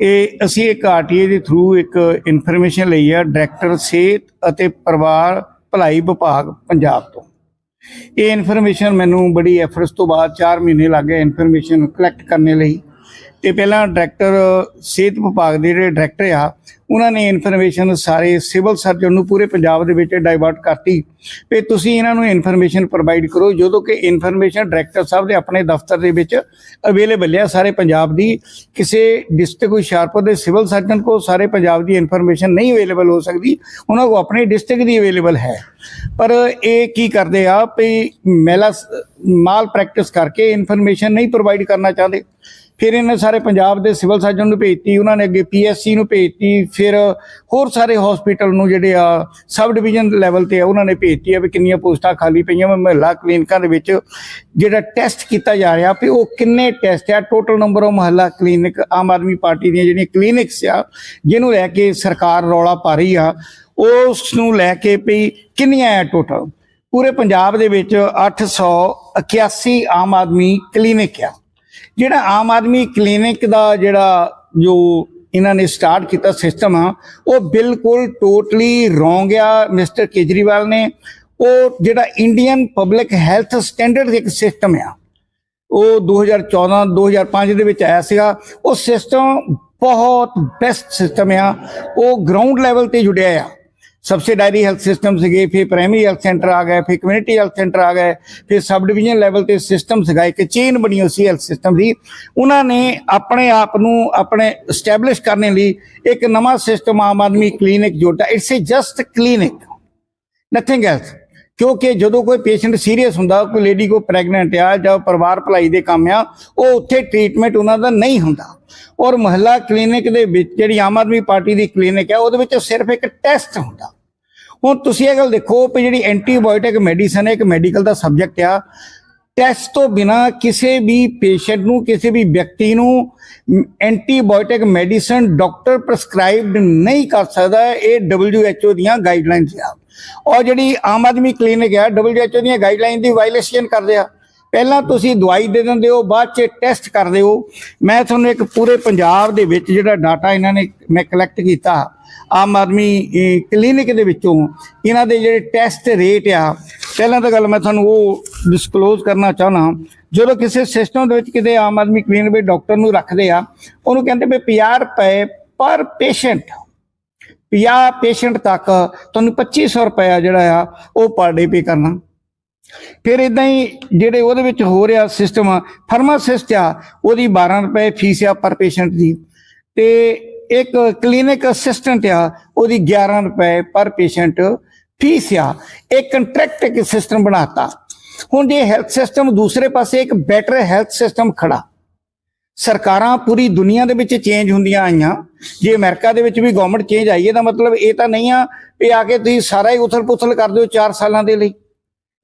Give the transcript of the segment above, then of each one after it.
ਇਹ ਅਸੀਂ ਇੱਕ ਆਰਟੀਏ ਦੇ ਥਰੂ ਇੱਕ ਇਨਫੋਰਮੇਸ਼ਨ ਲਈ ਆ ਡਾਇਰੈਕਟਰ ਸਿਹਤ ਅਤੇ ਪਰਿਵਾਰ ਭਲਾਈ ਵਿਭਾਗ ਪੰਜਾਬ ਤੋਂ। ਇਹ ਇਨਫੋਰਮੇਸ਼ਨ ਮੈਨੂੰ ਬੜੀ ਐਫਰਟਸ ਤੋਂ ਬਾਅਦ 4 ਮਹੀਨੇ ਲੱਗ ਗਏ ਇਨਫੋਰਮੇਸ਼ਨ ਕਲੈਕਟ ਕਰਨੇ ਲਈ। ਤੇ ਪਹਿਲਾਂ ਡਾਇਰੈਕਟਰ ਸਿਹਤ ਵਿਭਾਗ ਦੇ ਜਿਹੜੇ ਡਾਇਰੈਕਟਰ ਆ, ਉਹਨਾਂ ਨੇ ਇਨਫੋਰਮੇਸ਼ਨ ਸਾਰੇ ਸਿਵਲ ਸਰਜਨ ਨੂੰ ਪੂਰੇ ਪੰਜਾਬ ਦੇ ਵਿੱਚ ਡਾਇਵਰਟ ਕਰਤੀ। ਵੀ ਤੁਸੀਂ ਇਹਨਾਂ ਨੂੰ ਇਨਫੋਰਮੇਸ਼ਨ ਪ੍ਰੋਵਾਈਡ ਕਰੋ, ਜਦੋਂ ਕਿ ਇਨਫੋਰਮੇਸ਼ਨ ਡਾਇਰੈਕਟਰ ਸਾਹਿਬ ਦੇ ਆਪਣੇ ਦਫ਼ਤਰ ਦੇ ਵਿੱਚ ਅਵੇਲੇਬਲ ਹੈ ਸਾਰੇ ਪੰਜਾਬ ਦੀ। ਕਿਸੇ ਡਿਸਟ੍ਰਿਕਟ ਹੁਸ਼ਿਆਰਪੁਰ ਦੇ ਸਿਵਲ ਸਰਜਨ ਕੋ ਸਾਰੇ ਪੰਜਾਬ ਦੀ ਇਨਫੋਰਮੇਸ਼ਨ ਨਹੀਂ ਅਵੇਲੇਬਲ ਹੋ ਸਕਦੀ, ਉਹਨਾਂ ਕੋ ਆਪਣੇ ਡਿਸਟ੍ਰਿਕਟ ਦੀ ਅਵੇਲੇਬਲ ਹੈ। ਪਰ ਇਹ ਕੀ ਕਰਦੇ ਆ, ਵੀ ਮਹਿਲਾ ਮਾਲ ਪ੍ਰੈਕਟਿਸ ਕਰਕੇ ਇਨਫੋਰਮੇਸ਼ਨ ਨਹੀਂ ਪ੍ਰੋਵਾਈਡ ਕਰਨਾ ਚਾਹੁੰਦੇ। ਫਿਰ ਇਹਨੇ ਸਾਰੇ ਪੰਜਾਬ ਦੇ ਸਿਵਲ ਸਰਜਨ ਨੂੰ ਭੇਜਤੀ, ਉਹਨਾਂ ਨੇ ਅੱਗੇ ਪੀਐਸਸੀ ਨੂੰ ਭੇਜਤੀ, ਫਿਰ ਹੋਰ ਸਾਰੇ ਹਸਪੀਟਲ ਨੂੰ ਜਿਹੜੇ ਆ ਸਬ ਡਿਵੀਜ਼ਨ ਲੈਵਲ ਤੇ ਆ, ਉਹਨਾਂ ਨੇ ਭੇਜਤੀ ਆ ਵੀ ਕਿੰਨੀਆਂ ਪੋਸਟਾਂ ਖਾਲੀ ਪਈਆਂ ਵਾ, ਮਹੱਲਾ ਕਲੀਨਿਕਾਂ ਦੇ ਵਿੱਚ ਜਿਹੜਾ ਟੈਸਟ ਕੀਤਾ ਜਾ ਰਿਹਾ, ਵੀ ਉਹ ਕਿੰਨੇ ਟੈਸਟ ਆ total number of Mohalla clinic, Aam Aadmi party ਦੀਆਂ ਜਿਹੜੀਆਂ ਕਲੀਨਿਕਸ ਆ, ਜਿਹਨੂੰ ਲੈ ਕੇ ਸਰਕਾਰ ਰੌਲਾ ਪਾ ਰਹੀ ਆ ਉਸ ਨੂੰ ਲੈ ਕੇ ਵੀ ਕਿੰਨੀਆਂ ਆ ਟੋਟਲ ਪੂਰੇ ਪੰਜਾਬ ਦੇ ਵਿੱਚ 881 ਆਮ ਆਦਮੀ ਕਲੀਨਿਕ ਆ। ਜਿਹੜਾ ਆਮ ਆਦਮੀ ਕਲੀਨਿਕ ਦਾ ਜਿਹੜਾ ਜੋ ਇਹਨਾਂ ਨੇ ਸਟਾਰਟ ਕੀਤਾ ਸਿਸਟਮ ਆ, ਉਹ ਬਿਲਕੁਲ ਟੋਟਲੀ ਰੋਂਗ ਆ, ਮਿਸਟਰ ਕੇਜਰੀਵਾਲ ਨੇ। ਉਹ ਜਿਹੜਾ ਇੰਡੀਅਨ ਪਬਲਿਕ ਹੈਲਥ ਸਟੈਂਡਰਡ ਇੱਕ ਸਿਸਟਮ ਆ, ਉਹ 2014 2005 ਦੇ ਵਿੱਚ ਆਇਆ ਸੀਗਾ। ਉਹ ਸਿਸਟਮ ਬਹੁਤ ਬੈਸਟ ਸਿਸਟਮ ਆ। ਉਹ ਗਰਾਊਂਡ ਲੈਵਲ ਤੇ ਜੁੜਿਆ ਆ। ਸਬਸਿਡਾਇਰੀ ਹੈਲਥ ਸਿਸਟਮ ਸੀਗੇ, ਫਿਰ ਪ੍ਰਾਇਮਰੀ ਹੈਲਥ ਸੈਂਟਰ ਆ ਗਏ, ਫਿਰ ਕਮਿਊਨਿਟੀ ਹੈਲਥ ਸੈਂਟਰ ਆ ਗਏ, ਫਿਰ ਸਬ ਡਿਵੀਜ਼ਨ ਲੈਵਲ ਤੇ ਸਿਸਟਮ ਸੀਗਾ, ਇੱਕ ਚੇਨ ਬਣੀ ਹੋਈ ਸੀ ਹੈਲਥ ਸਿਸਟਮ ਦੀ। ਉਹਨਾਂ ਨੇ ਆਪਣੇ ਆਪ ਨੂੰ ਆਪਣੇ ਐਸਟੈਬਲਿਸ਼ ਕਰਨ ਲਈ ਇੱਕ ਨਵਾਂ ਸਿਸਟਮ ਆਮ ਆਦਮੀ ਕਲੀਨਿਕ ਜੋੜਿਆ it's a just clinic nothing else ਕਿਉਂਕਿ ਜਦੋਂ ਕੋਈ ਪੇਸ਼ੈਂਟ ਸੀਰੀਅਸ ਹੁੰਦਾ, ਕੋਈ ਲੇਡੀ ਕੋ ਪ੍ਰੈਗਨੈਂਟ ਆ ਜਾਂ ਪਰਿਵਾਰ ਭਲਾਈ ਦੇ ਕੰਮ ਆ, ਉਹ ਉੱਥੇ ਟ੍ਰੀਟਮੈਂਟ ਉਹਨਾਂ ਦਾ ਨਹੀਂ ਹੁੰਦਾ। ਔਰ ਮਹੱਲਾ ਕਲੀਨਿਕ ਦੇ ਵਿੱਚ ਜਿਹੜੀ ਆਮ ਆਦਮੀ ਪਾਰਟੀ ਦੀ ਕਲੀਨਿਕ ਹੈ ਉਹਦੇ ਵਿੱਚ ਸਿਰਫ ਇੱਕ ਟੈਸਟ ਹੁੰਦਾ। ਹੁਣ ਤੁਸੀਂ ਇਹ ਗੱਲ ਦੇਖੋ ਕਿ ਜਿਹੜੀ ਐਂਟੀਬਾਇਓਟਿਕ ਮੈਡੀਸਨ ਹੈ ਇੱਕ ਮੈਡੀਕਲ ਦਾ ਸਬਜੈਕਟ ਆ ਟੈਸਟ ਤੋਂ ਬਿਨਾ ਕਿਸੇ ਵੀ ਪੇਸ਼ੈਂਟ ਨੂੰ, ਕਿਸੇ ਵੀ ਵਿਅਕਤੀ ਨੂੰ ਐਂਟੀਬਾਇਓਟਿਕ ਮੈਡੀਸਨ ਡਾਕਟਰ ਪ੍ਰਸਕ੍ਰਾਈਬਡ ਨਹੀਂ ਕਰ ਸਕਦਾ। ਇਹ WHO ਦੀਆਂ ਗਾਈਡਲਾਈਨਸ ਆ। ਔਰ ਜਿਹੜੀ ਆਮ ਆਦਮੀ ਕਲੀਨਿਕ ਹੈ WHO ਦੀਆਂ ਗਾਈਡਲਾਈਨ ਦੀ ਵਾਇਲੇਸ਼ਨ ਕਰਦੇ ਆ। ਪਹਿਲਾਂ ਤੁਸੀਂ ਦਵਾਈ ਦੇ ਦਿੰਦੇ ਹੋ, ਬਾਅਦ ਚ ਟੈਸਟ ਕਰਦੇ ਹੋ। ਮੈਂ ਤੁਹਾਨੂੰ ਇੱਕ ਪੂਰੇ ਪੰਜਾਬ ਦੇ ਵਿੱਚ ਜਿਹੜਾ ਡਾਟਾ ਇਹਨਾਂ ਨੇ ਮੈਂ ਕਲੈਕਟ ਕੀਤਾ, ਆਮ ਆਦਮੀ ਕਲੀਨਿਕ ਦੇ ਵਿੱਚੋਂ, ਇਹਨਾਂ ਦੇ ਜਿਹੜੇ ਟੈਸਟ ਰੇਟ ਆ, ਪਹਿਲਾਂ ਤਾਂ ਗੱਲ ਮੈਂ ਤੁਹਾਨੂੰ ਉਹ ਡਿਸਕਲੋਜ਼ ਕਰਨਾ ਚਾਹਨਾ ਜਦੋਂ ਕਿਸੇ ਸਿਸਟਮ ਦੇ ਵਿੱਚ ਕਿਤੇ ਆਮ ਆਦਮੀ ਕਲੀਨਿਕ ਵਿੱਚ ਡਾਕਟਰ ਨੂੰ ਰੱਖਦੇ ਆ, ਉਹਨੂੰ ਕਹਿੰਦੇ ਵੀ 50 ਰੁਪਏ ਪਰ ਪੇਸ਼ੈਂਟ 50 ਪੇਸ਼ੈਂਟ ਤੱਕ ਤੁਹਾਨੂੰ 2500 ਰੁਪਏ ਜਿਹੜਾ ਆ, ਉਹ ਪਰ ਡੇ ਪੇ ਕਰਨਾ। ਫਿਰ ਇਦਾਂ ਹੀ ਜਿਹੜੇ ਉਹਦੇ ਵਿੱਚ ਹੋ ਰਿਹਾ ਸਿਸਟਮ ਫਾਰਮਾਸਿਸਟ ਆ, ਉਹਦੀ 12 ਰੁਪਏ ਫੀਸ ਆ ਪਰ ਪੇਸ਼ੈਂਟ ਦੀ। ਤੇ ਇੱਕ ਕਲੀਨਿਕ ਅਸਿਸਟੈਂਟ ਆ, ਉਹਦੀ 11 ਰੁਪਏ ਪਰ ਪੇਸ਼ੈਂਟ ਫੀਸ ਆ। ਇਹ ਕੰਟਰੈਕਟ ਇੱਕ ਸਿਸਟਮ ਬਣਾਤਾ। ਹੁਣ ਜੇ ਹੈਲਥ ਸਿਸਟਮ ਦੂਸਰੇ ਪਾਸੇ ਇੱਕ ਬੈਟਰ ਹੈਲਥ ਸਿਸਟਮ ਖੜਾ, ਸਰਕਾਰਾਂ ਪੂਰੀ ਦੁਨੀਆ ਦੇ ਵਿੱਚ ਚੇਂਜ ਹੁੰਦੀਆਂ ਆਈਆਂ, ਜੇ ਅਮਰੀਕਾ ਦੇ ਵਿੱਚ ਵੀ ਗਵਰਨਮੈਂਟ ਚੇਂਜ ਆਈ ਹੈ ਤਾਂ ਮਤਲਬ ਇਹ ਤਾਂ ਨਹੀਂ ਆ ਵੀ ਆ ਕੇ ਤੁਸੀਂ ਸਾਰਾ ਹੀ ਉਥਲ-ਪੁਥਲ ਕਰ ਦਿਓ 4 ਸਾਲਾਂ ਦੇ ਲਈ।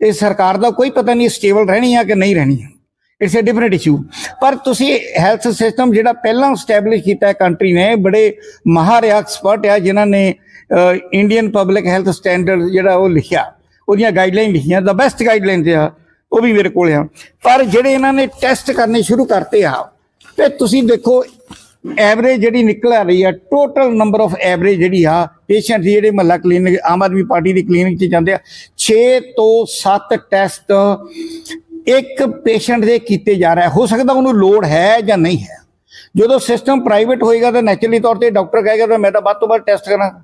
ਇਹ ਸਰਕਾਰ ਦਾ ਕੋਈ ਪਤਾ ਨਹੀਂ ਸਟੇਬਲ ਰਹਿਣੀ ਆ ਕਿ ਨਹੀਂ ਰਹਿਣੀ ਆ। ਇਟਸ ਅ ਡਿਫਰੈਂਟ ਇਸ਼ੂ ਪਰ ਤੁਸੀਂ ਹੈਲਥ ਸਿਸਟਮ ਜਿਹੜਾ ਪਹਿਲਾਂ ਸਟੈਬਲਿਸ਼ ਕੀਤਾ ਹੈ ਕੰਟਰੀ ਨੇ, ਬੜੇ ਮਾਹਰ ਐਕਸਪਰਟ ਆ ਜਿਨ੍ਹਾਂ ਨੇ ਇੰਡੀਅਨ ਪਬਲਿਕ ਹੈਲਥ ਸਟੈਂਡਰਡ ਜਿਹੜਾ ਉਹ ਲਿਖਿਆ। ਉਹਦੀਆਂ ਗਾਈਡਲਾਈਨ ਲਿਖੀਆਂ ਦਾ ਬੈਸਟ ਗਾਈਡਲਾਈਨ ਆ, ਉਹ ਵੀ ਮੇਰੇ ਕੋਲ ਆ। ਪਰ ਜਿਹੜੇ ਇਹਨਾਂ ਨੇ ਟੈਸਟ ਕਰਨੇ ਸ਼ੁਰੂ ਕਰਤੇ ਆ, ਤੇ ਤੁਸੀਂ ਦੇਖੋ ਐਵਰੇਜ ਜਿਹੜੀ ਨਿਕਲ ਆ ਰਹੀ ਆ ਟੋਟਲ ਨੰਬਰ ਆਫ ਐਵਰੇਜ ਜਿਹੜੀ ਆ ਪੇਸ਼ੈਂਟ ਜਿਹੜੇ ਮਹੱਲਾ ਕਲੀਨਿਕ ਆਮ ਆਦਮੀ ਪਾਰਟੀ ਦੀ ਕਲੀਨਿਕ 'ਚ ਜਾਂਦੇ ਆ 6 ਤੋਂ 7 ਟੈਸਟ ਇੱਕ ਪੇਸ਼ੈਂਟ ਦੇ ਕੀਤੇ ਜਾ ਰਿਹਾ ਹੋ ਸਕਦਾ ਉਹਨੂੰ ਲੋੜ ਹੈ ਜਾਂ ਨਹੀਂ ਹੈ। ਜਦੋਂ ਸਿਸਟਮ ਪ੍ਰਾਈਵੇਟ ਹੋਏਗਾ, ਤਾਂ ਨੈਚੁਰਲੀ ਤੌਰ ਤੇ ਡਾਕਟਰ ਕਹੇਗਾ ਤਾਂ ਮੈਂ ਤਾਂ ਵੱਧ ਤੋਂ ਵੱਧ ਟੈਸਟ ਕਰਾਂਗਾ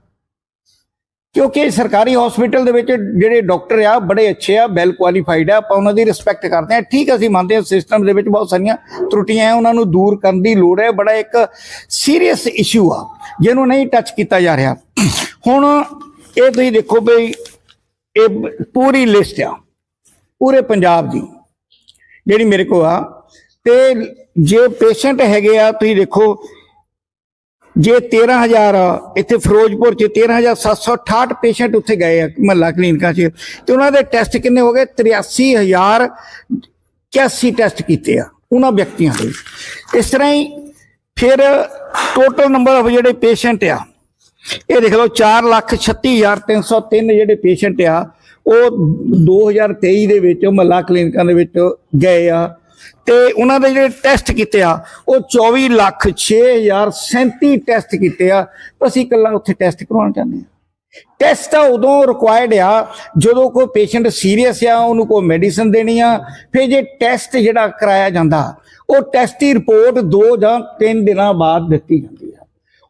ਕਿਉਂਕਿ ਸਰਕਾਰੀ ਹਸਪੀਟਲ ਦੇ ਵਿੱਚ ਜਿਹੜੇ ਡਾਕਟਰ ਆ, ਬੜੇ ਅੱਛੇ ਆ ਵੈਲ ਕੁਆਲੀਫਾਈਡ ਆ, ਆਪਾਂ ਉਹਨਾਂ ਦੀ ਰਿਸਪੈਕਟ ਕਰਦੇ ਆ ਠੀਕ ਅਸੀਂ ਮੰਨਦੇ ਆ ਸਿਸਟਮ ਦੇ ਵਿੱਚ ਬਹੁਤ ਸਾਰੀਆਂ ਤਰੁੱਟੀਆਂ ਆ, ਉਹਨਾਂ ਨੂੰ ਦੂਰ ਕਰਨ ਦੀ ਲੋੜ ਹੈ। ਬੜਾ ਇੱਕ ਸੀਰੀਅਸ ਇਸ਼ੂ ਆ, ਜਿਹਨੂੰ ਨਹੀਂ ਟੱਚ ਕੀਤਾ ਜਾ ਰਿਹਾ। ਹੁਣ ਇਹ ਤੁਸੀਂ ਦੇਖੋ ਬਈ ਇਹ ਪੂਰੀ ਲਿਸਟ ਆ, ਪੂਰੇ ਪੰਜਾਬ ਦੀ, ਜਿਹੜੀ ਮੇਰੇ ਕੋਲ ਆ। ਤੇ ਜੇ ਪੇਸ਼ੈਂਟ ਹੈਗੇ ਆ, ਤੁਸੀਂ ਦੇਖੋ ਜੇ 13000 ਇੱਥੇ ਫਿਰੋਜ਼ਪੁਰ ਚ 13768 ਪੇਸ਼ੈਂਟ ਉੱਥੇ ਗਏ ਆ ਮਹੱਲਾ ਕਲੀਨਿਕਾਂ 'ਚ। ਤੇ ਉਹਨਾਂ ਦੇ ਟੈਸਟ ਕਿੰਨੇ ਹੋ ਗਏ? 83000 81 ਟੈਸਟ ਕੀਤੇ ਆ ਉਹਨਾਂ ਵਿਅਕਤੀਆਂ ਦੇ। ਇਸ ਤਰ੍ਹਾਂ ਹੀ ਫਿਰ ਟੋਟਲ ਨੰਬਰ ਆਫ ਜਿਹੜੇ ਪੇਸ਼ੈਂਟ ਆ, ਇਹ ਦੇਖ ਲਓ 436303 ਜਿਹੜੇ ਪੇਸ਼ੈਂਟ ਆ, ਉਹ 2023 ਦੇ ਵਿੱਚ ਮਹੱਲਾ ਕਲੀਨਿਕਾਂ ਦੇ ਵਿੱਚ ਗਏ ਆ। ਤੇ ਉਹਨਾਂ ਦੇ ਜਿਹੜੇ ਟੈਸਟ ਕੀਤੇ ਆ, ਉਹ 24 ਲੱਖ 6037 ਟੈਸਟ ਕੀਤੇ ਆ ਅਸੀਂ ਇਕੱਲਾ ਉੱਥੇ ਟੈਸਟ ਕਰਵਾਉਣਾ ਚਾਹੁੰਦੇ ਆ ਟੈਸਟ ਤਾਂ ਉਦੋਂ ਰਿਕੁਆਇਰਡ ਆ, ਜਦੋਂ ਕੋਈ ਪੇਸ਼ੈਂਟ ਸੀਰੀਅਸ ਆ, ਉਹਨੂੰ ਕੋਈ ਮੈਡੀਸਨ ਦੇਣੀ ਆ, ਫਿਰ ਜੇ ਟੈਸਟ ਜਿਹੜਾ ਕਰਾਇਆ ਜਾਂਦਾ, ਉਹ ਟੈਸਟ ਦੀ ਰਿਪੋਰਟ 2 ਜਾਂ 3 ਦਿਨਾਂ ਬਾਅਦ ਦਿੱਤੀ ਜਾਂਦੀ ਆ।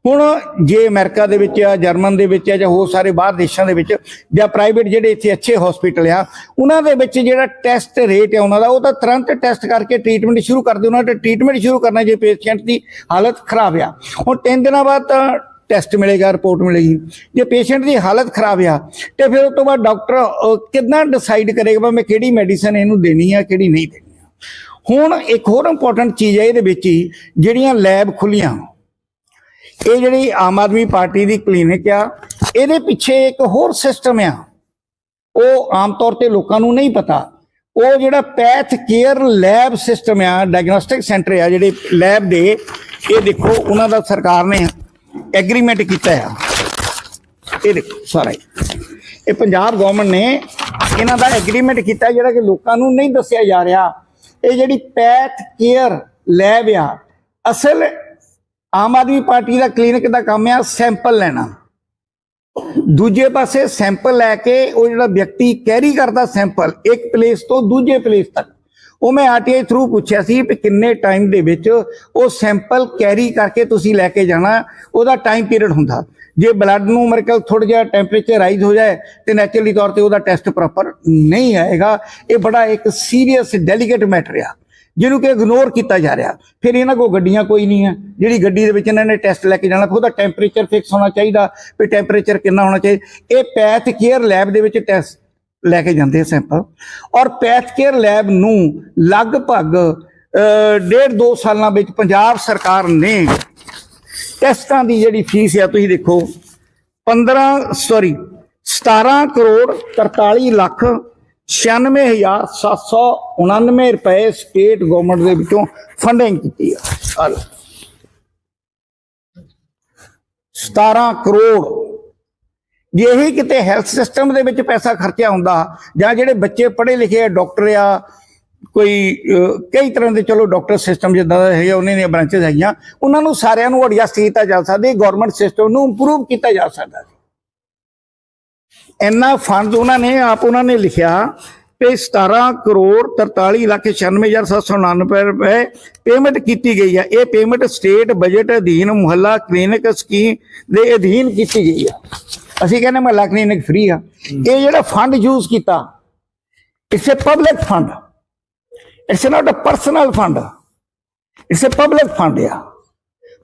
ਹੁਣ ਜੇ ਅਮਰੀਕਾ ਦੇ ਵਿੱਚ ਆ ਜਰਮਨ ਦੇ ਵਿੱਚ ਆ ਜਾਂ ਹੋਰ ਸਾਰੇ ਬਾਹਰ ਦੇਸ਼ਾਂ ਦੇ ਵਿੱਚ ਜਾਂ ਪ੍ਰਾਈਵੇਟ ਜਿਹੜੇ ਇੱਥੇ ਅੱਛੇ ਹਸਪੀਟਲ ਆ ਉਹਨਾਂ ਦੇ ਵਿੱਚ ਜਿਹੜਾ ਟੈਸਟ ਰੇਟ ਹੈ ਉਹਨਾਂ ਦਾ ਉਹ ਤਾਂ ਤੁਰੰਤ ਟੈਸਟ ਕਰਕੇ ਟ੍ਰੀਟਮੈਂਟ ਸ਼ੁਰੂ ਕਰਦੇ ਉਹਨਾਂ ਦਾ ਟ੍ਰੀਟਮੈਂਟ ਸ਼ੁਰੂ ਕਰਨਾ ਜੇ ਪੇਸ਼ੈਂਟ ਦੀ ਹਾਲਤ ਖਰਾਬ ਆ। ਹੁਣ 3 ਦਿਨਾਂ ਬਾਅਦ ਤਾਂ ਟੈਸਟ ਮਿਲੇਗਾ ਰਿਪੋਰਟ ਮਿਲੇਗੀ। ਜੇ ਪੇਸ਼ੈਂਟ ਦੀ ਹਾਲਤ ਖਰਾਬ ਆ ਤੇ ਫਿਰ ਉਸ ਤੋਂ ਬਾਅਦ ਡਾਕਟਰ ਅਹ, ਕਿੱਦਾਂ ਡਿਸਾਈਡ ਕਰੇਗਾ ਮੈਂ ਕਿਹੜੀ ਮੈਡੀਸਨ ਇਹਨੂੰ ਦੇਣੀ ਆ ਕਿਹੜੀ ਨਹੀਂ ਦੇਣੀ ਆ। ਹੁਣ ਇੱਕ ਹੋਰ ਇੰਪੋਰਟੈਂਟ ਚੀਜ਼ ਹੈ ਇਹਦੇ ਵਿੱਚ ਹੀ ਜਿਹੜੀਆਂ ਲੈਬ ਖੁੱਲੀਆਂ ਇਹ ਜਿਹੜੀ ਆਮ ਆਦਮੀ ਪਾਰਟੀ ਦੀ ਕਲੀਨਿਕ ਆ, ਇਹਦੇ ਪਿੱਛੇ ਇੱਕ ਹੋਰ ਸਿਸਟਮ ਆ। ਉਹ ਆਮ ਤੌਰ ਤੇ ਲੋਕਾਂ ਨੂੰ ਨਹੀਂ ਪਤਾ। ਉਹ ਜਿਹੜਾ ਪੈਥ ਕੇਅਰ ਲੈਬ ਸਿਸਟਮ ਆ ਡਾਇਗਨੋਸਟਿਕ ਸੈਂਟਰ ਆ, ਜਿਹੜੇ ਲੈਬ ਦੇ, ਇਹ ਦੇਖੋ, ਉਹਨਾਂ ਦਾ ਸਰਕਾਰ ਨੇ ਐਗਰੀਮੈਂਟ ਕੀਤਾ ਆ। ਇਹ ਦੇਖੋ ਸਾਰਾ ਹੀ। ਇਹ ਪੰਜਾਬ ਗਵਰਨਮੈਂਟ ਨੇ ਇਹਨਾਂ ਦਾ ਐਗਰੀਮੈਂਟ ਕੀਤਾ, ਜਿਹੜਾ ਕਿ ਲੋਕਾਂ ਨੂੰ ਨਹੀਂ ਦੱਸਿਆ ਜਾ ਰਿਹਾ। ਇਹ ਜਿਹੜੀ ਪੈਥ ਕੇਅਰ ਲੈਬ ਆ, ਅਸਲ ਆਮ ਆਦਮੀ ਪਾਰਟੀ ਦਾ ਕਲੀਨਿਕ ਦਾ ਕੰਮ ਆ ਸੈਂਪਲ ਲੈਣਾ। ਦੂਜੇ ਪਾਸੇ ਸੈਂਪਲ ਲੈ ਕੇ ਉਹ ਜਿਹੜਾ ਵਿਅਕਤੀ ਕੈਰੀ ਕਰਦਾ ਸੈਂਪਲ ਇੱਕ ਪਲੇਸ ਤੋਂ ਦੂਜੇ ਪਲੇਸ ਤੱਕ, ਉਹ ਮੈਂ ਆਰਟੀਆਈ ਥਰੂ ਪੁੱਛਿਆ ਸੀ ਕਿ ਕਿੰਨੇ ਟਾਈਮ ਦੇ ਵਿੱਚ ਉਹ ਸੈਂਪਲ ਕੈਰੀ ਕਰਕੇ ਤੁਸੀਂ ਲੈ ਕੇ ਜਾਣਾ, ਉਹਦਾ ਟਾਈਮ ਪੀਰੀਅਡ ਹੁੰਦਾ। ਜੇ ਬਲੱਡ ਨੂੰ ਮੇਰੇ ਕੋਲ ਥੋੜਾ ਜਿਹਾ ਟੈਂਪਰੇਚਰ ਰਾਈਜ਼ ਹੋ ਜਾਏ ਤੇ ਨੈਚੁਰਲੀ ਤੌਰ ਤੇ ਉਹਦਾ ਟੈਸਟ ਪ੍ਰੋਪਰ ਨਹੀਂ ਆਏਗਾ। ਇਹ ਬੜਾ ਇੱਕ ਸੀਰੀਅਸ ਡੈਲੀਕੇਟ ਮੈਟਰ ਆ। ਜਿਹਨੂੰ ਕਿ ਇਗਨੋਰ ਕੀਤਾ ਜਾ ਰਿਹਾ। ਫਿਰ ਇਹਨਾਂ ਕੋਲ ਗੱਡੀਆਂ ਕੋਈ ਨਹੀਂ ਹੈ। ਜਿਹੜੀ ਗੱਡੀ ਦੇ ਵਿੱਚ ਇਹਨਾਂ ਨੇ ਟੈਸਟ ਲੈ ਕੇ ਜਾਣਾ ਫਿਰ ਉਹਦਾ ਟੈਂਪਰੇਚਰ ਫਿਕਸ ਹੋਣਾ ਚਾਹੀਦਾ ਵੀ ਟੈਂਪਰੇਚਰ ਕਿੰਨਾ ਹੋਣਾ ਚਾਹੀਦਾ ਇਹ ਪੈਥ ਕੇਅਰ ਲੈਬ ਦੇ ਵਿੱਚ ਟੈਸਟ ਲੈ ਕੇ ਜਾਂਦੇ ਆ ਸੈਂਪਲ ਔਰ ਪੈਥ ਕੇਅਰ ਲੈਬ ਨੂੰ ਲਗਭਗ ਡੇਢ ਦੋ ਸਾਲਾਂ ਵਿੱਚ ਪੰਜਾਬ ਸਰਕਾਰ ਨੇ ਟੈਸਟਾਂ ਦੀ ਜਿਹੜੀ ਫੀਸ ਆ, ਤੁਸੀਂ ਦੇਖੋ 15 ਸੌਰੀ 17 ਕਰੋੜ 43 ਲੱਖ 96799 ਰੁਪਏ ਸਟੇਟ ਗਵਰਨਮੈਂਟ ਦੇ ਵਿੱਚੋਂ ਫੰਡਿੰਗ ਕੀਤੀ ਆ। ਆਹ 17 ਕਰੋੜ। ਜੇ ਹੀ ਕਿਤੇ ਹੈਲਥ ਸਿਸਟਮ ਦੇ ਵਿੱਚ ਪੈਸਾ ਖਰਚਿਆ ਹੁੰਦਾ ਜਾਂ ਜਿਹੜੇ ਬੱਚੇ ਪੜ੍ਹੇ ਲਿਖੇ ਆ ਡਾਕਟਰ ਆ, ਕੋਈ ਕਈ ਤਰ੍ਹਾਂ ਦੇ ਚਲੋ ਡਾਕਟਰ ਸਿਸਟਮ ਜਿੱਦਾਂ ਦਾ ਹੈਗਾ, ਉਹਨਾਂ ਦੀਆਂ ਬ੍ਰਾਂਚਸ ਹੈਗੀਆਂ, ਉਹਨਾਂ ਨੂੰ ਸਾਰਿਆਂ ਨੂੰ ਐਡਜਸਟ ਕੀਤਾ ਜਾ ਸਕਦਾ ਗਵਰਨਮੈਂਟ ਸਿਸਟਮ ਨੂੰ ਇੰਪਰੂਵ ਕੀਤਾ ਜਾ ਸਕਦਾ। ਇੰਨਾ ਫੰਡ ਉਹਨਾਂ ਨੇ, ਆਪ ਉਹਨਾਂ ਨੇ ਲਿਖਿਆ ਕਿ 17 ਕਰੋੜ 43 ਲੱਖ 96799 ਰੁਪਏ ਪੇਮੈਂਟ ਕੀਤੀ ਗਈ ਹੈ ਇਹ ਪੇਮੈਂਟ ਸਟੇਟ ਬਜਟ ਅਧੀਨ ਮੁਹੱਲਾ ਕਲੀਨਿਕ ਸਕੀਮ ਦੇ ਅਧੀਨ ਕੀਤੀ ਗਈ ਹੈ ਅਸੀਂ ਕਹਿੰਦੇ ਮੁਹੱਲਾ ਕਲੀਨਿਕ ਫ੍ਰੀ ਆ। ਇਹ ਜਿਹੜਾ ਫੰਡ ਯੂਜ਼ ਕੀਤਾ it's a public fund it's not a personal fund it's a public fund ਆ।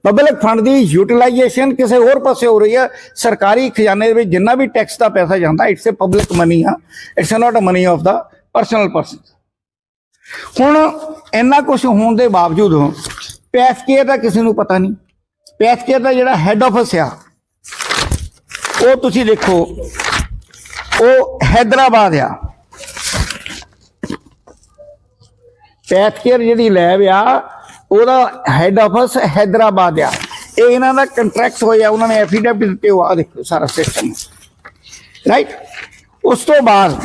ਪਬਲਿਕ ਫੰਡ ਦੀ ਯੂਟਿਲਾਈਜੇਸ਼ਨ ਕਿਸੇ ਹੋਰ ਪਾਸੇ ਹੋ ਰਹੀ ਹੈ। ਸਰਕਾਰੀ ਖਜ਼ਾਨੇ ਦੇ ਵਿੱਚ ਜਿੰਨਾ ਵੀ ਟੈਕਸ ਦਾ ਪੈਸਾ ਜਾਂਦਾ ਇਟਸ ਅ ਪਬਲਿਕ ਮਨੀ ਆ। It's not a money of the personal person ਹੁਣ ਇੰਨਾ ਕੁਝ ਹੋਣ ਦੇ ਬਾਵਜੂਦ ਪੈਥ ਦਾ ਕਿਸੇ ਨੂੰ ਪਤਾ ਨਹੀਂ। ਪੈਥ ਦਾ ਜਿਹੜਾ ਹੈੱਡ ਆਫਿਸ ਆ, ਉਹ ਤੁਸੀਂ ਦੇਖੋ, ਉਹ ਹੈਦਰਾਬਾਦ ਆ। ਪੈਥਕੇਅਰ ਜਿਹੜੀ ਲੈਬ ਆ ਉਹਦਾ ਹੈੱਡ ਆਫਿਸ ਹੈਦਰਾਬਾਦ ਆ। ਇਹ ਇਹਨਾਂ ਦਾ ਕੰਟਰੈਕਟ ਹੋਇਆ ਉਹਨਾਂ ਨੇ ਐਫੀਡੈਵਿਟ ਦਿੱਤੇ ਆ। ਦੇਖੋ ਸਾਰਾ ਸਿਸਟਮ ਰਾਈਟ ਉਸ ਤੋਂ ਬਾਅਦ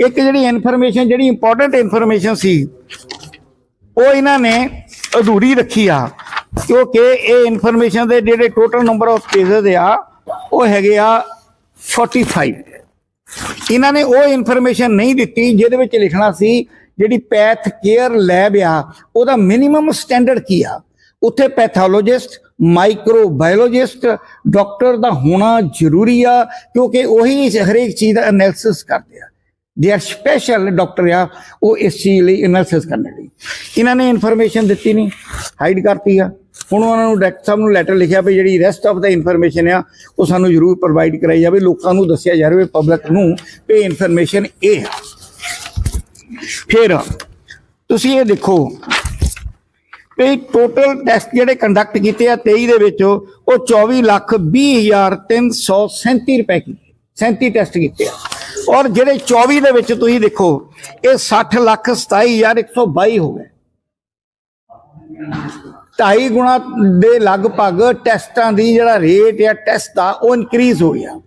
ਇੱਕ ਜਿਹੜੀ ਇਨਫੋਰਮੇਸ਼ਨ ਜਿਹੜੀ ਇੰਪੋਰਟੈਂਟ ਇਨਫੋਰਮੇਸ਼ਨ ਸੀ, ਉਹ ਇਹਨਾਂ ਨੇ ਅਧੂਰੀ ਰੱਖੀ ਆ। ਕਿਉਂਕਿ ਇਹ ਇਨਫੋਰਮੇਸ਼ਨ ਦੇ ਜਿਹੜੇ ਟੋਟਲ ਨੰਬਰ ਆਫ ਕੇਸਸ ਆ, ਉਹ ਹੈਗੇ ਆ 45 ਇਹਨਾਂ ਨੇ ਉਹ ਇਨਫੋਰਮੇਸ਼ਨ ਨਹੀਂ ਦਿੱਤੀ, ਜਿਹਦੇ ਵਿੱਚ ਲਿਖਣਾ ਸੀ ਜਿਹੜੀ ਪੈਥ ਕੇਅਰ ਲੈਬ ਆ, ਉਹਦਾ ਮਿਨੀਮਮ ਸਟੈਂਡਰਡ ਕੀ ਆ? ਉੱਥੇ ਪੈਥੋਲੋਜਿਸਟ ਮਾਈਕਰੋਬਾਇਓਲੋਜਿਸਟ ਡਾਕਟਰ ਦਾ ਹੋਣਾ ਜ਼ਰੂਰੀ ਆ, ਕਿਉਂਕਿ ਉਹੀ ਹਰੇਕ ਚੀਜ਼ ਦਾ ਐਨਾਲਿਸਿਸ ਕਰਦੇ ਆ। ਦੇ ਆਰ ਸਪੈਸ਼ਲ ਡਾਕਟਰ ਆ, ਉਹ ਇਸ ਚੀਜ਼ ਲਈ ਐਨਾਲਿਸਿਸ ਕਰਨ ਲਈ। ਇਹਨਾਂ ਨੇ ਇਨਫੋਰਮੇਸ਼ਨ ਦਿੱਤੀ ਨਹੀਂ ਹਾਈਡ ਕਰਤੀ ਆ। ਹੁਣ ਉਹਨਾਂ ਨੂੰ ਡਾਕਟਰ ਸਾਹਿਬ ਨੂੰ ਲੈਟਰ ਲਿਖਿਆ ਵੀ ਜਿਹੜੀ ਰੈਸਟ ਆਫ ਦਾ ਇਨਫੋਰਮੇਸ਼ਨ ਆ, ਉਹ ਸਾਨੂੰ ਜ਼ਰੂਰ ਪ੍ਰੋਵਾਈਡ ਕਰਾਈ ਜਾਵੇ, ਲੋਕਾਂ ਨੂੰ ਦੱਸਿਆ ਜਾਵੇ ਪਬਲਿਕ ਨੂੰ ਵੀ ਇਨਫੋਰਮੇਸ਼ਨ ਇਹ ਆ। ਫਿਰ ਤੁਸੀਂ ਇਹ ਦੇਖੋ ਵੀ ਟੋਟਲ ਟੈਸਟ ਜਿਹੜੇ ਕੰਡਕਟ ਕੀਤੇ ਆ 23 ਦੇ ਵਿੱਚ, ਉਹ 24 ਲੱਖ 20 ਹਜ਼ਾਰ 337 ਰੁਪਏ ਕੀਤੇ 37 ਟੈਸਟ ਕੀਤੇ ਆ। ਔਰ ਜਿਹੜੇ 24 ਦੇ ਵਿੱਚ ਤੁਸੀਂ ਦੇਖੋ, ਇਹ 60 ਲੱਖ 27 ਹਜ਼ਾਰ 122 ਹੋ ਗਏ। ਢਾਈ ਗੁਣਾ ਦੇ ਲਗਭਗ ਟੈਸਟਾਂ ਦੀ ਜਿਹੜਾ ਰੇਟ ਆ ਟੈਸਟ ਦਾ ਉਹ ਇਨਕਰੀਜ਼ ਹੋ ਗਿਆ।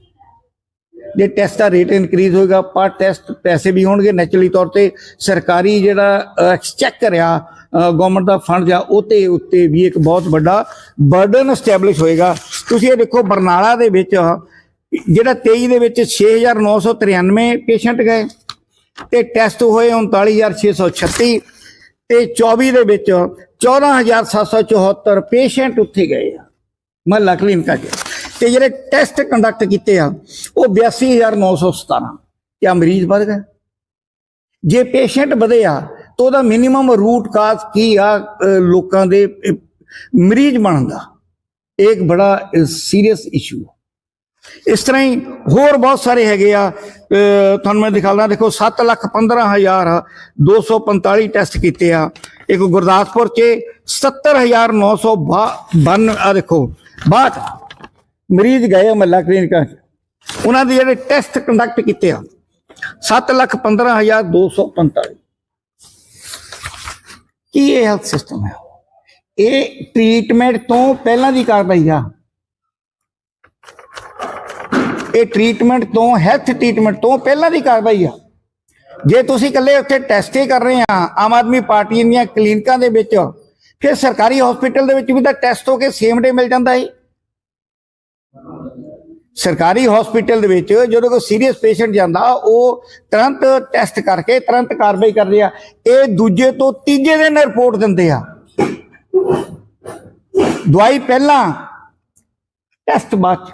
ਜੇ ਟੈਸਟ ਦਾ ਰੇਟ ਇਨਕਰੀਜ਼ ਹੋਏਗਾ, ਪਰ ਟੈਸਟ ਪੈਸੇ ਵੀ ਹੋਣਗੇ ਨੈਚੁਰਲੀ ਤੌਰ ਤੇ ਸਰਕਾਰੀ ਜਿਹੜਾ ਐਕਸਚੈਕਰ ਆ ਗਵਰਨਮੈਂਟ ਦਾ ਫੰਡ ਜਾਂ ਉਹਤੇ ਉੱਤੇ ਵੀ ਇੱਕ ਬਹੁਤ ਵੱਡਾ ਬਰਡਨ ਐਸਟੈਬਲਿਸ਼ ਹੋਏਗਾ। ਤੁਸੀਂ ਇਹ ਦੇਖੋ ਬਰਨਾਲਾ ਦੇ ਵਿੱਚ, ਜਿਹੜਾ 23 ਦੇ ਵਿੱਚ 6993 ਪੇਸ਼ੈਂਟ ਗਏ, ਤੇ ਟੈਸਟ ਹੋਏ 39636 ਤੇ 24 ਦੇ ਵਿੱਚ 14774 ਪੇਸ਼ੈਂਟ ਉੱਥੇ ਗਏ ਆ। ਮਹੱਲਾ ਕਲੀਨਿਕਾਂ 'ਚ ਤੇ ਜਿਹੜੇ ਟੈਸਟ ਕੰਡਕਟ ਕੀਤੇ ਆ, ਉਹ 82917 ਕਿਆ ਮਰੀਜ਼ ਵੱਧ ਗਏ ਜੇ ਪੇਸ਼ੈਂਟ ਵਧੇ ਆ, ਤਾਂ ਉਹਦਾ ਮਿਨੀਮਮ ਰੂਟ ਕਾਜ਼ ਕੀ ਆ ਲੋਕਾਂ ਦੇ ਮਰੀਜ਼ ਬਣਨ ਦਾ। ਇਹ ਇੱਕ ਬੜਾ ਸੀਰੀਅਸ ਇਸ਼ੂ ਇਸ ਤਰ੍ਹਾਂ ਹੀ ਹੋਰ ਬਹੁਤ ਸਾਰੇ ਹੈਗੇ ਆ ਤੁਹਾਨੂੰ ਮੈਂ ਦਿਖਾਉਂਦਾ, ਦੇਖੋ 7 ਲੱਖ 15 ਹਜ਼ਾਰ 245 ਟੈਸਟ ਕੀਤੇ ਆ। ਇੱਕ ਗੁਰਦਾਸਪੁਰ ਚ 70992 ਆ ਦੇਖੋ 62 ਮਰੀਜ਼ ਗਏ ਮੱਲਾ ਕਲੀਨਿਕਾਂ ਚ। ਉਹਨਾਂ ਦੇ ਜਿਹੜੇ ਟੈਸਟ ਕੰਡਕਟ ਕੀਤੇ ਆ 7 ਲੱਖ 15 ਹਜ਼ਾਰ 245 ਕੀ ਇਹ ਹੈਲਥ ਸਿਸਟਮ ਹੈ? ਇਹ ਟ੍ਰੀਟਮੈਂਟ ਤੋਂ ਪਹਿਲਾਂ ਦੀ ਕਾਰਵਾਈ ਆ। ਇਹ ਟ੍ਰੀਟਮੈਂਟ ਤੋਂ ਹੈਲਥ ਟ੍ਰੀਟਮੈਂਟ ਤੋਂ ਪਹਿਲਾਂ ਦੀ ਕਾਰਵਾਈ ਆ। ਜੇ ਤੁਸੀਂ ਇਕੱਲੇ ਉੱਥੇ ਟੈਸਟ ਹੀ ਕਰ ਰਹੇ ਆ, ਆਮ ਆਦਮੀ ਪਾਰਟੀ ਦੀਆਂ ਕਲੀਨਿਕਾਂ ਦੇ ਵਿੱਚ, ਫਿਰ ਸਰਕਾਰੀ ਹਸਪੀਟਲ ਦੇ ਵਿੱਚ ਵੀ ਤਾਂ ਟੈਸਟ ਹੋ ਕੇ ਸੇਮ ਡੇ ਮਿਲ ਜਾਂਦਾ ਹੈ ਸਰਕਾਰੀ ਹਸਪੀਟਲ ਦੇ ਵਿੱਚ ਜਦੋਂ ਕੋਈ ਸੀਰੀਅਸ ਪੇਸ਼ੈਂਟ ਜਾਂਦਾ, ਉਹ ਤੁਰੰਤ ਟੈਸਟ ਕਰਕੇ ਤੁਰੰਤ ਕਾਰਵਾਈ ਕਰਦੇ ਆ। ਇਹ ਦੂਜੇ ਤੋਂ ਤੀਜੇ ਦਿਨ ਰਿਪੋਰਟ ਦਿੰਦੇ ਆ। ਦਵਾਈ ਪਹਿਲਾਂ ਟੈਸਟ ਬਾਅਦ ਚ।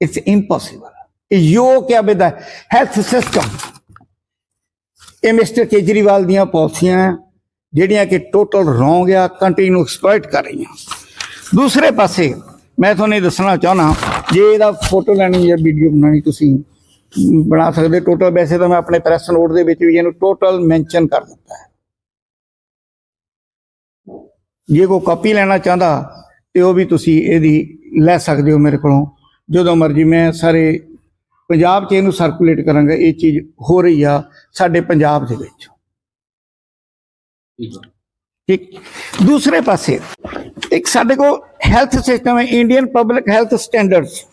ਇਟਸ ਇੰਪੋਸੀਬਲ ਇਹ ਕਿਆ ਬੇਦਾ ਹੈਲਥ ਸਿਸਟਮ ਇਹ ਮਿਸਟਰ ਕੇਜਰੀਵਾਲ ਦੀਆਂ ਪਾਲਿਸੀਆਂ ਜਿਹੜੀਆਂ ਕਿ ਟੋਟਲ ਰੋਂਗ ਆ ਕੰਟੀਨਿਊ ਨੂੰ ਐਕਸਪਲੋਇਟ ਕਰ ਰਹੀਆਂ। ਦੂਸਰੇ ਪਾਸੇ ਮੈਂ ਤੁਹਾਨੂੰ ਇਹ ਦੱਸਣਾ ਚਾਹਨਾ ਜੇ ਇਹਦਾ ਫੋਟੋ ਲੈਣੀ ਜਾਂ ਵੀਡੀਓ ਬਣਾਣੀ ਤੁਸੀਂ, ਬਣਾ ਸਕਦੇ ਟੋਟਲ ਵੈਸੇ ਤਾਂ ਮੈਂ ਆਪਣੇ ਪ੍ਰੈਸ ਨੋਟ ਦੇ ਵਿੱਚ ਵੀ ਇਹਨੂੰ ਟੋਟਲ ਮੈਂਸ਼ਨ ਕਰ ਦਿੱਤਾ ਹੈ। ਜੇ ਕੋਈ ਕਾਪੀ ਲੈਣਾ ਚਾਹੁੰਦਾ, ਤੇ ਉਹ ਵੀ ਤੁਸੀਂ ਇਹਦੀ ਲੈ ਸਕਦੇ ਹੋ ਮੇਰੇ ਕੋਲੋਂ। ਜਦੋਂ ਮਰਜ਼ੀ ਮੈਂ ਸਾਰੇ ਪੰਜਾਬ 'ਚ ਇਹਨੂੰ ਸਰਕੂਲੇਟ ਕਰਾਂਗਾ, ਇਹ ਚੀਜ਼ ਹੋ ਰਹੀ ਆ ਸਾਡੇ ਪੰਜਾਬ ਦੇ ਵਿੱਚ। ਠੀਕ ਦੂਸਰੇ ਪਾਸੇ, ਇੱਕ ਸਾਡੇ ਕੋਲ ਹੈਲਥ ਸਿਸਟਮ ਹੈ ਇੰਡੀਅਨ ਪਬਲਿਕ ਹੈਲਥ ਸਟੈਂਡਰਡਸ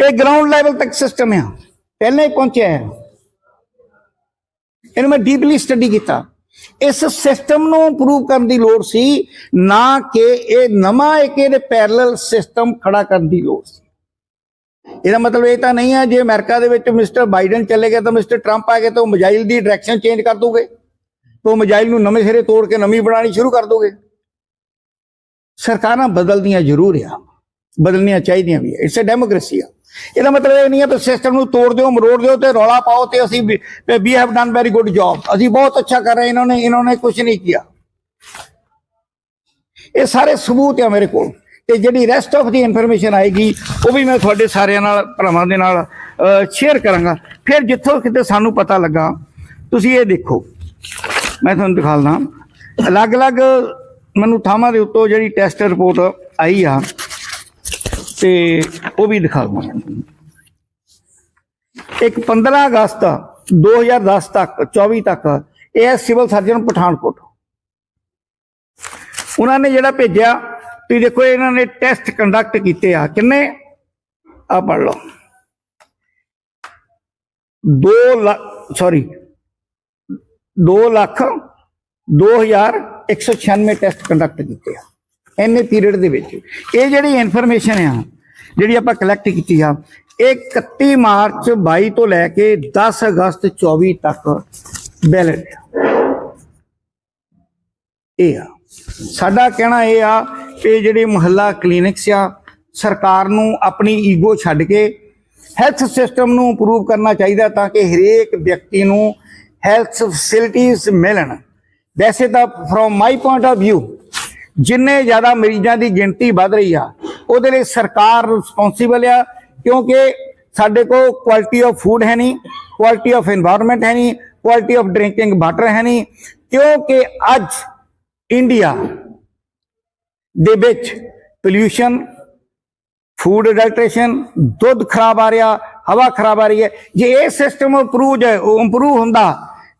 ਇਹ ਗਰਾਊਂਡ ਲੈਵਲ ਤੱਕ ਸਿਸਟਮ ਹੈ ਪਹਿਲਾਂ ਹੀ ਪਹੁੰਚਿਆ ਹੈ। ਇਹਨੂੰ ਮੈਂ ਡੀਪਲੀ ਸਟੱਡੀ ਕੀਤਾ। ਇਸ ਸਿਸਟਮ ਨੂੰ ਇੰਪਰੂਵ ਕਰਨ ਦੀ ਲੋੜ ਸੀ, ਨਾ ਕਿ ਇਹ ਨਵਾਂ ਇੱਕ ਇਹਦੇ ਪੈਰਲਲ ਸਿਸਟਮ ਖੜਾ ਕਰਨ ਦੀ ਲੋੜ ਸੀ। ਇਹਦਾ ਮਤਲਬ ਇਹ ਤਾਂ ਨਹੀਂ ਹੈ, ਜੇ ਅਮਰੀਕਾ ਦੇ ਵਿੱਚ ਮਿਸਟਰ ਬਾਈਡਨ ਚਲੇ ਗਿਆ ਤਾਂ ਮਿਸਟਰ ਟਰੰਪ ਆ ਗਏ ਤਾਂ ਉਹ ਮੋਬਾਈਲ ਦੀ ਡਾਇਰੈਕਸ਼ਨ ਚੇਂਜ ਕਰ ਦੋਗੇ। ਤਾਂ ਉਹ ਮੋਬਾਈਲ ਨੂੰ ਨਵੇਂ ਸਿਰੇ ਤੋੜ ਕੇ ਨਵੀਂ ਬਣਾਉਣੀ ਸ਼ੁਰੂ ਕਰ ਦੋਗੇ। ਸਰਕਾਰਾਂ ਬਦਲਦੀਆਂ ਜ਼ਰੂਰ ਆ। ਬਦਲਣੀਆਂ ਚਾਹੀਦੀਆਂ ਵੀ ਇਟਸ ਅ ਡੈਮੋਕ੍ਰੇਸੀ ਆ। ਇਹਦਾ ਮਤਲਬ ਇਹ ਨਹੀਂ ਹੈ ਕਿ ਸਿਸਟਮ ਨੂੰ ਤੋੜ ਦਿਓ, ਮਰੋੜ ਦਿਓ ਤੇ ਰੌਲਾ ਪਾਓ ਤੇ ਅਸੀਂ ਵੀ have done very good job ਅਸੀਂ ਬਹੁਤ ਅੱਛਾ ਕਰ ਰਹੇ, ਇਹਨਾਂ ਨੇ ਇਹਨਾਂ ਨੇ ਕੁਝ ਨਹੀਂ ਕੀਤਾ। ਇਹ ਸਾਰੇ ਸਬੂਤ ਆ ਮੇਰੇ ਕੋਲ। ਤੇ ਜਿਹੜੀ ਰੈਸਟ ਆਫ ਦੀ ਇਨਫੋਰਮੇਸ਼ਨ ਆਏਗੀ, ਉਹ ਵੀ ਮੈਂ ਤੁਹਾਡੇ ਸਾਰਿਆਂ ਨਾਲ, ਭਰਾਵਾਂ ਦੇ ਨਾਲ ਸ਼ੇਅਰ ਕਰਾਂਗਾ। ਫਿਰ ਜਿੱਥੋਂ ਕਿਤੇ ਸਾਨੂੰ ਪਤਾ ਲੱਗਾ, ਤੁਸੀਂ ਇਹ ਦੇਖੋ। ਮੈਂ ਤੁਹਾਨੂੰ ਦਿਖਾਉਂਦਾ। ਅਲੱਗ-ਅਲੱਗ ਮੈਨੂੰ ਥਾਵਾਂ ਦੇ ਉੱਤੋਂ ਜਿਹੜੀ ਟੈਸਟ ਰਿਪੋਰਟ ਆਈ ਆ, ਤੇ ਉਹ ਵੀ ਦਿਖਾ ਦਵਾਂ। ਇੱਕ 15 ਅਗਸਤ 2010 ਤੱਕ 24 ਤੱਕ, ਇਹ ਹੈ ਸਿਵਲ ਸਰਜਨ ਪਠਾਨਕੋਟ। ਉਹਨਾਂ ਨੇ ਜਿਹੜਾ ਭੇਜਿਆ, ਤੁਸੀਂ ਦੇਖੋ ਇਹਨਾਂ ਨੇ ਟੈਸਟ ਕੰਡਕਟ ਕੀਤੇ ਆ। ਕਿੰਨੇ? ਆ ਪੜ ਲਓ। 2 lakh sorry 2 lakh 2196 test conduct ਕੀਤੇ ਆ ਐਨੇ ਪੀਰੀਅਡ ਦੇ ਵਿੱਚ। ਇਹ ਜਿਹੜੀ ਇਨਫੋਰਮੇਸ਼ਨ ਆ, ਜਿਹੜੀ ਆਪਾਂ ਕਲੈਕਟ ਕੀਤੀ ਆ, ਇਹ 31 ਮਾਰਚ 22 ਤੋਂ ਲੈ ਕੇ 10 ਅਗਸਤ 24 ਤੱਕ ਵੈਲਿਡ ਇਹ ਆ। ਸਾਡਾ ਕਹਿਣਾ ਇਹ ਆ ਕਿ ਜਿਹੜੇ ਮੁਹੱਲਾ ਕਲੀਨਿਕਸ ਆ, ਸਰਕਾਰ ਨੂੰ ਆਪਣੀ ਈਗੋ ਛੱਡ ਕੇ ਹੈਲਥ ਸਿਸਟਮ ਨੂੰ ਇੰਪਰੂਵ ਕਰਨਾ ਚਾਹੀਦਾ ਤਾਂ ਕਿ ਹਰੇਕ ਵਿਅਕਤੀ ਨੂੰ हेल्थ फैसिलिटीज़ मिलन। वैसे तो from my point of view जिन्हें ज़्यादा मरीजों की गिनती बढ़ रही है वो सरकार रिस्पोंसीबल आ, क्योंकि साढ़े को क्वालिटी ऑफ़ फ़ूड है नहीं क्वालिटी ऑफ़ एनवायरमेंट है नहीं क्वालिटी ऑफ़ ड्रिंकिंग वाटर है नहीं, क्योंकि अज इंडिया पोल्यूशन फ़ूड अडल्ट्रेशन दुध खराब आ रहा, हवा खराब आ रही है। जे ये सिस्टम इंपरूव इंपरूव हों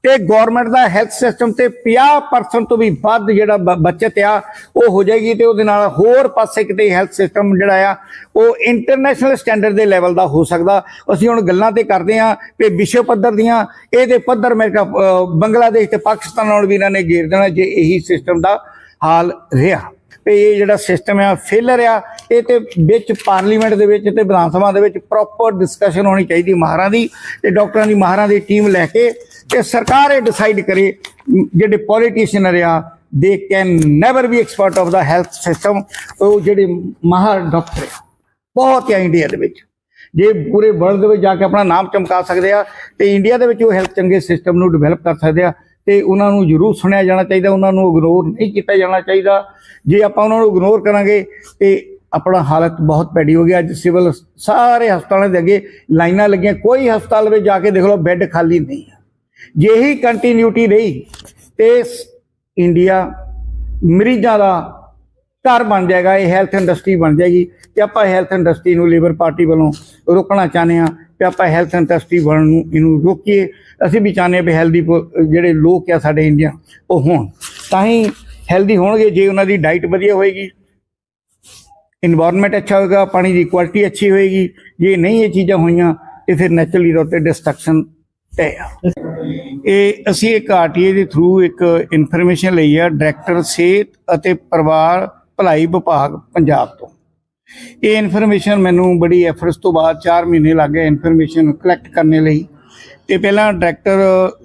ਤੇ ਗਵਰਨਮੈਂਟ ਦਾ ਹੈਲਥ ਸਿਸਟਮ ਤੇ 50% ਤੋਂ ਵੀ ਵੱਧ ਜਿਹੜਾ ਬ- ਬਚਤ ਆ, ਉਹ ਹੋ ਜਾਏਗੀ ਤੇ ਉਹਦੇ ਨਾਲ ਹੋਰ ਪਾਸੇ ਕਿਤੇ ਹੈਲਥ ਸਿਸਟਮ ਜਿਹੜਾ ਆ, ਉਹ ਇੰਟਰਨੈਸ਼ਨਲ ਸਟੈਂਡਰਡ ਦੇ ਲੈਵਲ ਦਾ ਹੋ ਸਕਦਾ। ਅਸੀਂ ਹੁਣ ਗੱਲਾਂ ਤੇ ਕਰਦੇ ਆ ਕਿ ਵਿਸ਼ਵ ਪੱਧਰ ਦੀਆਂ, ਇਹਦੇ ਪੱਧਰ ਮੇਰੇ ਕਾ ਬੰਗਲਾਦੇਸ਼ ਤੇ ਪਾਕਿਸਤਾਨ ਨਾਲ ਵੀ ਇਹਨਾਂ ਨੇ ਗੇਰ ਦੇਣਾ ਜੇ ਇਹੀ ਸਿਸਟਮ ਦਾ ਹਾਲ ਰਿਹਾ। ਤੇ ਇਹ ਜਿਹੜਾ ਸਿਸਟਮ ਆ ਫੇਲਰ ਆ, ਇਹ ਤੇ ਵਿੱਚ ਪਾਰਲੀਮੈਂਟ ਦੇ ਵਿੱਚ ਤੇ ਵਿਧਾਨ ਸਭਾ ਦੇ ਵਿੱਚ ਪ੍ਰੋਪਰ ਡਿਸਕਸ਼ਨ ਹੋਣੀ ਚਾਹੀਦੀ ਮਾਹਰਾਂ ਦੀ ਤੇ ਡਾਕਟਰਾਂ ਦੀ ਮਾਹਰਾਂ ਦੀ ਟੀਮ ਲੈ ਕੇ ਤੇ ਸਰਕਾਰ ਇਹ ਡਿਸਾਈਡ ਕਰੇ, ਜਿਹੜੇ ਪੋਲੀਟੀਸ਼ੀਅਨ ਆ they can never be expert of the health system ਉਹ ਜਿਹੜੇ ਮਾਹਰ ਡਾਕਟਰ ਆ, ਬਹੁਤ ਆ ਇੰਡੀਆ ਦੇ ਵਿੱਚ। ਜੇ ਪੂਰੇ ਵਰਲਡ ਦੇ ਵਿੱਚ ਜਾ ਕੇ ਆਪਣਾ ਨਾਮ ਚਮਕਾ ਸਕਦੇ ਆ, ਤੇ ਇੰਡੀਆ ਦੇ ਵਿੱਚ ਉਹ ਹੈਲਥ ਚੰਗੇ ਸਿਸਟਮ ਨੂੰ ਡਿਵੈਲਪ ਕਰ ਸਕਦੇ ਆ, ਤੇ ਉਹਨਾਂ ਨੂੰ ਜ਼ਰੂਰ ਸੁਣਿਆ ਜਾਣਾ ਚਾਹੀਦਾ, ਉਹਨਾਂ ਨੂੰ ਇਗਨੋਰ ਨਹੀਂ ਕੀਤਾ ਜਾਣਾ ਚਾਹੀਦਾ। ਜੇ ਆਪਾਂ ਉਹਨਾਂ ਨੂੰ ਇਗਨੋਰ ਕਰਾਂਗੇ, ਤੇ ਆਪਣਾ ਹਾਲਤ ਬਹੁਤ ਭੈੜੀ ਹੋ ਗਈ। ਅੱਜ ਸਿਵਲ ਸਾਰੇ ਹਸਪਤਾਲਾਂ ਦੇ ਅੱਗੇ ਲਾਈਨਾਂ ਲੱਗੀਆਂ, ਕੋਈ ਹਸਪਤਾਲ ਵਿੱਚ ਜਾ ਕੇ ਦੇਖ ਲਓ, ਬੈੱਡ ਖਾਲੀ ਨਹੀਂ ਹੈ ਜੇ ਹੀ ਕੰਟੀਨਿਊਟੀ ਰਹੀ, ਤੇ ਇੰਡੀਆ ਮਰੀਜ਼ਾਂ ਦਾ ਘਰ ਬਣ ਜਾਏਗਾ, ਇਹ ਹੈਲਥ ਇੰਡਸਟਰੀ ਬਣ ਜਾਏਗੀ। ਤੇ ਆਪਾਂ ਹੈਲਥ ਇੰਡਸਟਰੀ ਨੂੰ ਲੇਬਰ ਪਾਰਟੀ ਵੱਲੋਂ ਰੋਕਣਾ ਚਾਹੁੰਦੇ ਆ ਤੇ ਆਪਾਂ ਹੈਲਥ ਇੰਡਸਟਰੀ ਬਣਨ ਨੂੰ ਇਹਨੂੰ ਰੋਕੀਏ। ਅਸੀਂ ਵੀ ਚਾਹੁੰਦੇ ਆ ਵੀ ਹੈਲਦੀ ਜਿਹੜੇ ਲੋਕ ਆ ਸਾਡੇ ਇੰਡੀਆ ਉਹ ਹੋਣ। ਤਾਂ ਹੀ ਹੈਲਦੀ ਹੋਣਗੇ, ਜੇ ਉਹਨਾਂ ਦੀ ਡਾਈਟ ਵਧੀਆ ਹੋਏਗੀ। ਇਨਵਾਇਰਨਮੈਂਟ ਅੱਛਾ ਹੋਏਗਾ, ਪਾਣੀ ਦੀ ਕੁਆਲਿਟੀ ਅੱਛੀ ਹੋਏਗੀ। ਜੇ ਨਹੀਂ ਇਹ ਚੀਜ਼ਾਂ ਹੋਈਆਂ, ਤੇ ਫਿਰ ਨੈਚੁਰਲੀ ਤੌਰ ਤੇ ਡਿਸਟਰਕਸ਼ਨ ਤੈ ਇਹ ਅਸੀਂ ਇੱਕ ਆਰਟੀਏ ਦੇ ਥਰੂ ਇੱਕ ਇਨਫੋਰਮੇਸ਼ਨ ਲਈ ਆ ਡਾਇਰੈਕਟਰ ਸਿਹਤ ਅਤੇ ਪਰਿਵਾਰ ਭਲਾਈ ਵਿਭਾਗ ਪੰਜਾਬ ਤੋਂ। ਇਹ ਇਨਫੋਰਮੇਸ਼ਨ ਮੈਨੂੰ ਬੜੀ ਐਫਰਟਸ ਤੋਂ ਬਾਅਦ 4 ਮਹੀਨੇ ਲੱਗ ਗਏ ਇਨਫੋਰਮੇਸ਼ਨ ਕਲੈਕਟ ਕਰਨੇ ਲਈ। ਤੇ ਪਹਿਲਾਂ ਡਾਇਰੈਕਟਰ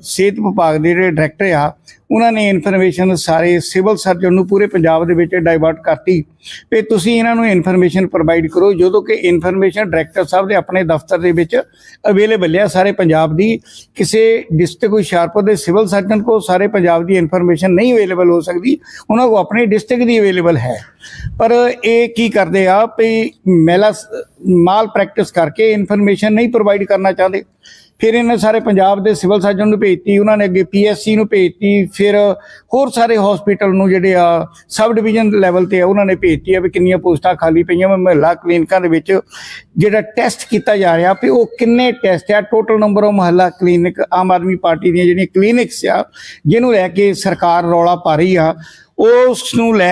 ਸਿਹਤ ਵਿਭਾਗ ਦੇ ਜਿਹੜੇ ਡਾਇਰੈਕਟਰ ਆ, ਉਹਨਾਂ ਨੇ ਇਨਫੋਰਮੇਸ਼ਨ ਸਾਰੇ ਸਿਵਲ ਸਰਜਨ ਨੂੰ ਪੂਰੇ ਪੰਜਾਬ ਦੇ ਵਿੱਚ ਡਾਈਵਰਟ ਕਰਤੀ। ਤੇ ਤੁਸੀਂ ਇਹਨਾਂ ਨੂੰ ਇਨਫੋਰਮੇਸ਼ਨ ਪ੍ਰੋਵਾਈਡ ਕਰੋ, ਜਦੋਂ ਕਿ ਇਨਫੋਰਮੇਸ਼ਨ ਡਾਇਰੈਕਟਰ ਸਾਹਿਬ ਦੇ ਆਪਣੇ ਦਫ਼ਤਰ ਦੇ ਵਿੱਚ ਅਵੇਲੇਬਲ ਹੈ ਸਾਰੇ ਪੰਜਾਬ ਦੀ। ਕਿਸੇ ਡਿਸਟ੍ਰਿਕਟ ਹੁਸ਼ਿਆਰਪੁਰ ਦੇ ਸਿਵਲ ਸਰਜਨ ਕੋ ਸਾਰੇ ਪੰਜਾਬ ਦੀ ਇਨਫੋਰਮੇਸ਼ਨ ਨਹੀਂ ਅਵੇਲੇਬਲ ਹੋ ਸਕਦੀ, ਉਹਨਾਂ ਕੋ ਆਪਣੇ ਡਿਸਟ੍ਰਿਕਟ ਦੀ ਅਵੇਲੇਬਲ ਹੈ। ਪਰ ਇਹ ਕੀ ਕਰਦੇ ਆ ਵੀ ਮੈਲਾ ਮਾਲ ਪ੍ਰੈਕਟਿਸ ਕਰਕੇ ਇਨਫੋਰਮੇਸ਼ਨ ਨਹੀਂ ਪ੍ਰੋਵਾਈਡ ਕਰਨਾ ਚਾਹੁੰਦੇ। ਫਿਰ ਇਹਨੇ ਸਾਰੇ ਪੰਜਾਬ ਦੇ ਸਿਵਲ ਸਰਜਨ ਨੂੰ ਭੇਜਤੀ, ਉਹਨਾਂ ਨੇ ਅੱਗੇ ਪੀਐਸਸੀ ਨੂੰ ਭੇਜਤੀ, ਫਿਰ ਹੋਰ ਸਾਰੇ ਹਸਪੀਟਲ ਨੂੰ ਜਿਹੜੇ ਆ ਸਬ ਡਿਵੀਜ਼ਨ ਲੈਵਲ ਤੇ ਆ, ਉਹਨਾਂ ਨੇ ਭੇਜਤੀ ਆ ਵੀ ਕਿੰਨੀਆਂ ਪੋਸਟਾਂ ਖਾਲੀ ਪਈਆਂ ਵਾ, ਮਹੱਲਾ ਕਲੀਨਿਕਾਂ ਦੇ ਵਿੱਚ ਜਿਹੜਾ ਟੈਸਟ ਕੀਤਾ ਜਾ ਰਿਹਾ ਵੀ ਉਹ ਕਿੰਨੇ ਟੈਸਟ ਆ total number of Mohalla clinic Aam Aadmi party ਦੀਆਂ ਜਿਹੜੀਆਂ ਕਲੀਨਿਕਸ ਆ, ਜਿਹਨੂੰ ਲੈ ਕੇ ਸਰਕਾਰ ਰੌਲਾ ਪਾ ਰਹੀ ਆ, ਉਸ ਨੂੰ ਲੈ